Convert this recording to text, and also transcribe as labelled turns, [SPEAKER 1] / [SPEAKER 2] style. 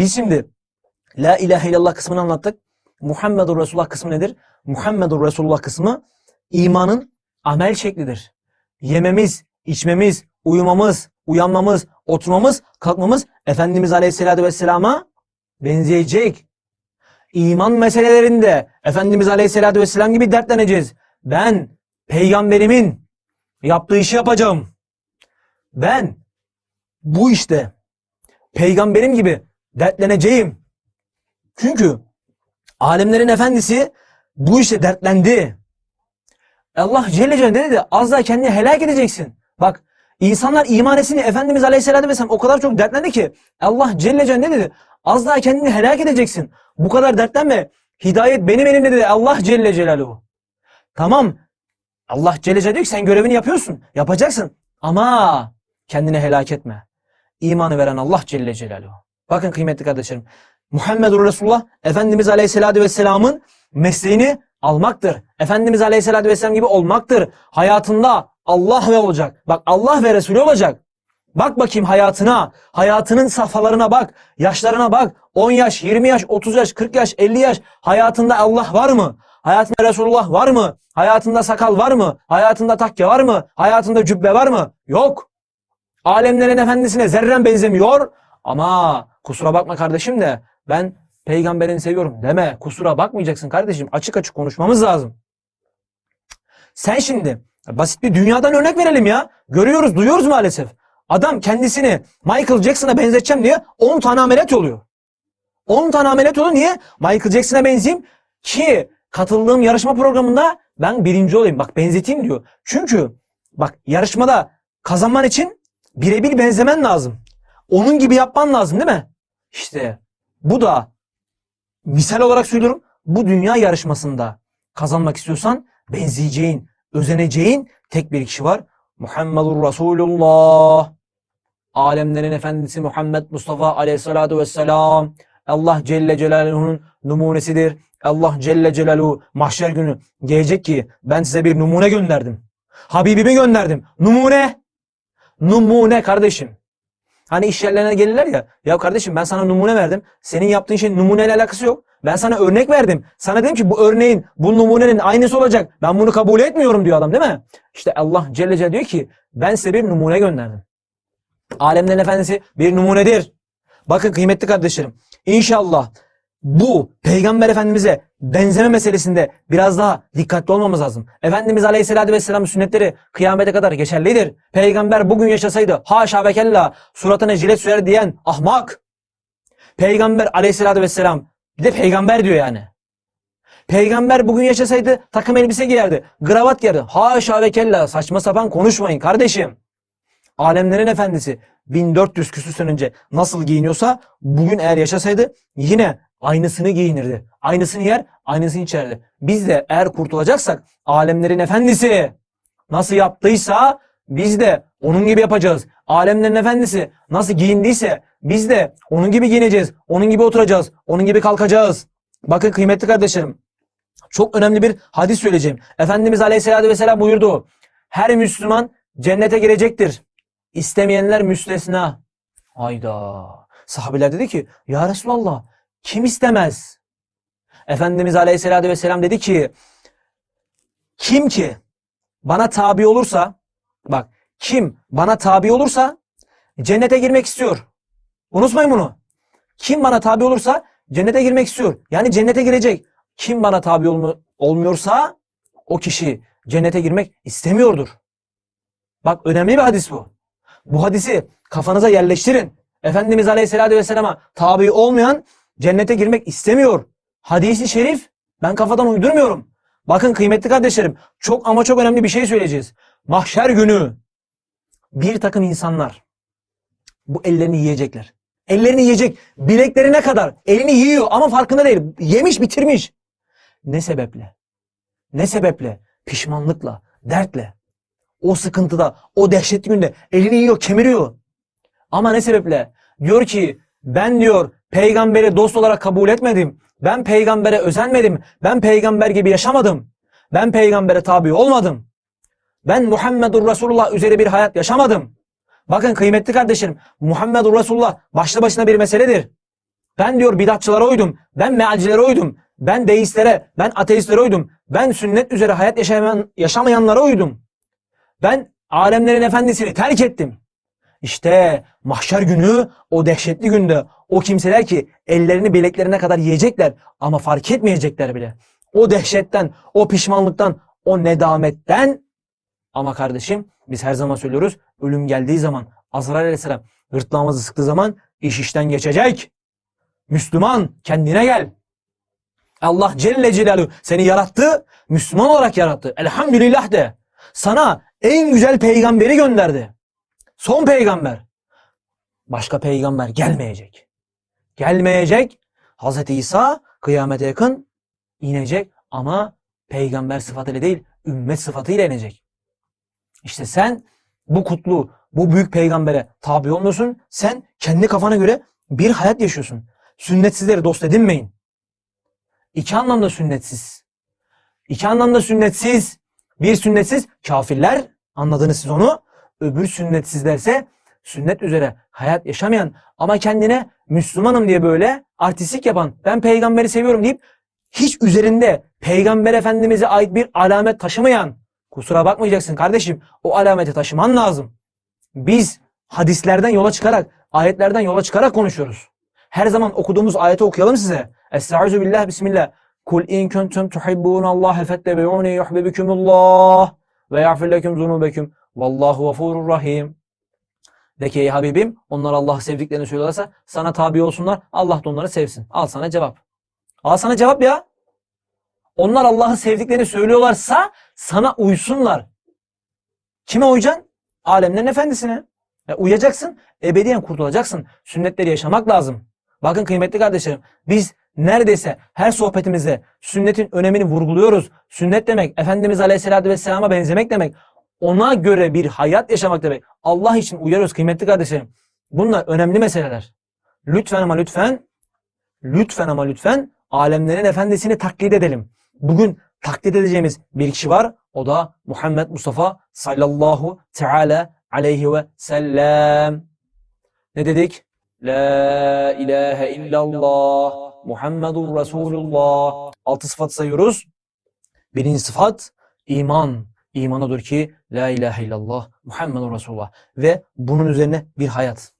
[SPEAKER 1] Biz şimdi La ilahe illallah kısmını anlattık. Muhammedur Resulullah kısmı nedir? Muhammedur Resulullah kısmı imanın amel şeklidir. Yememiz, içmemiz, uyumamız, uyanmamız, oturmamız, kalkmamız Efendimiz Aleyhisselatü Vesselam'a benzeyecek. İman meselelerinde Efendimiz Aleyhisselatü Vesselam gibi dertleneceğiz. Ben peygamberimin yaptığı işi yapacağım. Ben bu işte peygamberim gibi dertleneceğim. Çünkü alemlerin efendisi bu işe dertlendi. Allah Celle Celaluhu ne dedi? Az daha kendini helak edeceksin. Bak insanlar iman etsin diye Efendimiz Aleyhisselatü Vesselam o kadar çok dertlendi ki Allah Celle Celaluhu ne dedi? Az daha kendini helak edeceksin. Bu kadar dertlenme. Hidayet benim elimde dedi Allah Celle Celaluhu. Tamam. Allah Celle Celaluhu diyor ki sen görevini yapıyorsun. Yapacaksın. Ama kendini helak etme. İmanı veren Allah Celle Celaluhu. Bakın kıymetli kardeşlerim. Muhammedur Resulullah Efendimiz Aleyhisselatü Vesselam'ın mesleğini almaktır. Efendimiz Aleyhisselatü Vesselam gibi olmaktır. Hayatında Allah ve olacak. Bak Allah ve Resulü olacak. Bak bakayım hayatına, hayatının safhalarına bak, yaşlarına bak. 10 yaş, 20 yaş, 30 yaş, 40 yaş, 50 yaş. Hayatında Allah var mı? Hayatında Resulullah var mı? Hayatında sakal var mı? Hayatında takke var mı? Hayatında cübbe var mı? Yok. Alemlerin efendisine zerren benzemiyor. Ama kusura bakma kardeşim de ben peygamberini seviyorum deme. Kusura bakmayacaksın kardeşim. Açık açık konuşmamız lazım. Sen şimdi basit bir dünyadan örnek verelim ya. Görüyoruz, duyuyoruz maalesef. Adam kendisini Michael Jackson'a benzeteceğim diye 10 tane ameliyat oluyor. 10 tane ameliyat oluyor. Niye? Michael Jackson'a benzeyeyim ki katıldığım yarışma programında ben birinci olayım. Bak benzeteyim diyor. Çünkü bak yarışmada kazanman için birebir benzemen lazım. Onun gibi yapman lazım değil mi? İşte bu da misal olarak söylüyorum. Bu dünya yarışmasında kazanmak istiyorsan benzeyeceğin, özeneceğin tek bir kişi var. Muhammedur Resulullah. Alemlerin efendisi Muhammed Mustafa aleyhissalatu vesselam. Allah Celle Celaluhu'nun numunesidir. Allah Celle Celaluhu mahşer günü gelecek ki ben size bir numune gönderdim. Habibimi gönderdim. Numune. Numune kardeşim. Hani iş yerlerine gelirler ya. Ya kardeşim ben sana numune verdim. Senin yaptığın şeyin numuneyle alakası yok. Ben sana örnek verdim. Sana dedim ki bu örneğin, bu numunenin aynısı olacak. Ben bunu kabul etmiyorum diyor adam değil mi? İşte Allah Celle Celle diyor ki ben size bir numune gönderdim. Alemlerin efendisi bir numunedir. Bakın kıymetli kardeşlerim. İnşallah bu Peygamber Efendimiz'e benzeme meselesinde biraz daha dikkatli olmamız lazım. Efendimiz Aleyhisselatü Vesselam'ın sünnetleri kıyamete kadar geçerlidir. Peygamber bugün yaşasaydı haşa ve kella suratına jilet sürer diyen ahmak. Peygamber Aleyhisselatü Vesselam bir de peygamber diyor yani. Peygamber bugün yaşasaydı takım elbise giyerdi. Kravat giyerdi. Haşa ve kella saçma sapan konuşmayın kardeşim. Alemlerin efendisi 1400 küsür sene önce nasıl giyiniyorsa bugün eğer yaşasaydı yine aynısını giyinirdi. Aynısını yer, aynısını içerdi. Biz de eğer kurtulacaksak alemlerin efendisi nasıl yaptıysa biz de onun gibi yapacağız. Alemlerin efendisi nasıl giyindiyse biz de onun gibi giyineceğiz. Onun gibi oturacağız. Onun gibi kalkacağız. Bakın kıymetli kardeşlerim. Çok önemli bir hadis söyleyeceğim. Efendimiz Aleyhisselatü Vesselam buyurdu. Her Müslüman cennete girecektir. İstemeyenler müstesna. Hayda. Sahabeler dedi ki ya Resulallah kim istemez? Efendimiz Aleyhisselatü Vesselam dedi ki kim ki bana tabi olursa bak kim bana tabi olursa cennete girmek istiyor. Unutmayın bunu. Kim bana tabi olursa cennete girmek istiyor. Yani cennete girecek. Kim bana tabi olmu- olmuyorsa o kişi cennete girmek istemiyordur. Bak önemli bir hadis bu. Bu hadisi kafanıza yerleştirin. Efendimiz Aleyhisselatü Vesselam'a tabi olmayan cennete girmek istemiyor. Hadisi şerif ben kafadan uydurmuyorum. Bakın kıymetli kardeşlerim çok ama çok önemli bir şey söyleyeceğiz. Mahşer günü bir takım insanlar bu ellerini yiyecekler. Ellerini yiyecek bileklerine kadar elini yiyor ama farkında değil. Yemiş bitirmiş. Ne sebeple? Ne sebeple? Pişmanlıkla, dertle. O sıkıntıda, o dehşetli günde elini yiyor, kemiriyor. Ama ne sebeple? Diyor ki ben diyor peygamberi dost olarak kabul etmedim. Ben peygambere özenmedim. Ben peygamber gibi yaşamadım. Ben peygambere tabi olmadım. Ben Muhammedur Resulullah üzere bir hayat yaşamadım. Bakın kıymetli kardeşlerim Muhammedur Resulullah başlı başına bir meseledir. Ben diyor bidatçılara uydum. Ben mealcilere uydum. Ben deistlere, ben ateistlere uydum. Ben sünnet üzere hayat yaşamayan, yaşamayanlara uydum. Ben alemlerin efendisini terk ettim. İşte mahşer günü o dehşetli günde o kimseler ki ellerini bileklerine kadar yiyecekler ama fark etmeyecekler bile. O dehşetten, o pişmanlıktan, o nedametten ama kardeşim biz her zaman söylüyoruz ölüm geldiği zaman Azrail aleyhisselam gırtlağımızı sıktığı zaman iş işten geçecek. Müslüman kendine gel. Allah Celle Celaluhu seni yarattı, Müslüman olarak yarattı. Elhamdülillah de. Sana en güzel peygamberi gönderdi. Son peygamber. Başka peygamber gelmeyecek. Gelmeyecek. Hz. İsa kıyamete yakın inecek ama peygamber sıfatıyla değil, ümmet sıfatıyla inecek. İşte sen bu kutlu, bu büyük peygambere tabi olmuyorsun. Sen kendi kafana göre bir hayat yaşıyorsun. Sünnetsizleri dost edinmeyin. İki anlamda sünnetsiz. İki anlamda sünnetsiz. Bir sünnetsiz kafirler anladınız siz onu. Öbür sünnetsizlerse sünnet üzere hayat yaşamayan ama kendine Müslümanım diye böyle artistik yapan ben peygamberi seviyorum deyip hiç üzerinde peygamber efendimize ait bir alamet taşımayan kusura bakmayacaksın kardeşim o alameti taşıman lazım. Biz hadislerden yola çıkarak ayetlerden yola çıkarak konuşuyoruz. Her zaman okuduğumuz ayeti okuyalım size. Estaizu billah bismillah. Kul in kuntum tuhibbunallaha fettebi'uni yuhibbukumullah ve yağfir lekum zunubekum. Vallahu gafurur rahim. De ki ey Habibim onlar Allah'ı sevdiklerini söylüyorlarsa sana tabi olsunlar. Allah da onları sevsin. Al sana cevap. Al sana cevap ya. Onlar Allah'ı sevdiklerini söylüyorlarsa sana uysunlar. Kime uyacaksın? Alemlerin efendisine. E, uyacaksın, ebediyen kurtulacaksın. Sünnetleri yaşamak lazım. Bakın kıymetli kardeşlerim, biz neredeyse her sohbetimizde sünnetin önemini vurguluyoruz. Sünnet demek, Efendimiz Aleyhisselatü Vesselam'a benzemek demek. Ona göre bir hayat yaşamak demek. Allah için uyarıyoruz kıymetli kardeşlerim. Bunlar önemli meseleler. Lütfen ama lütfen, lütfen ama lütfen alemlerin efendisini taklit edelim. Bugün taklit edeceğimiz bir kişi var. O da Muhammed Mustafa sallallahu teala aleyhi ve sellem. Ne dedik? La ilahe illallah Muhammedur Resulullah. Altı sıfat sayıyoruz. Birinci sıfat iman. İman odur ki La ilahe illallah Muhammedur Resulullah. Ve bunun üzerine bir hayat.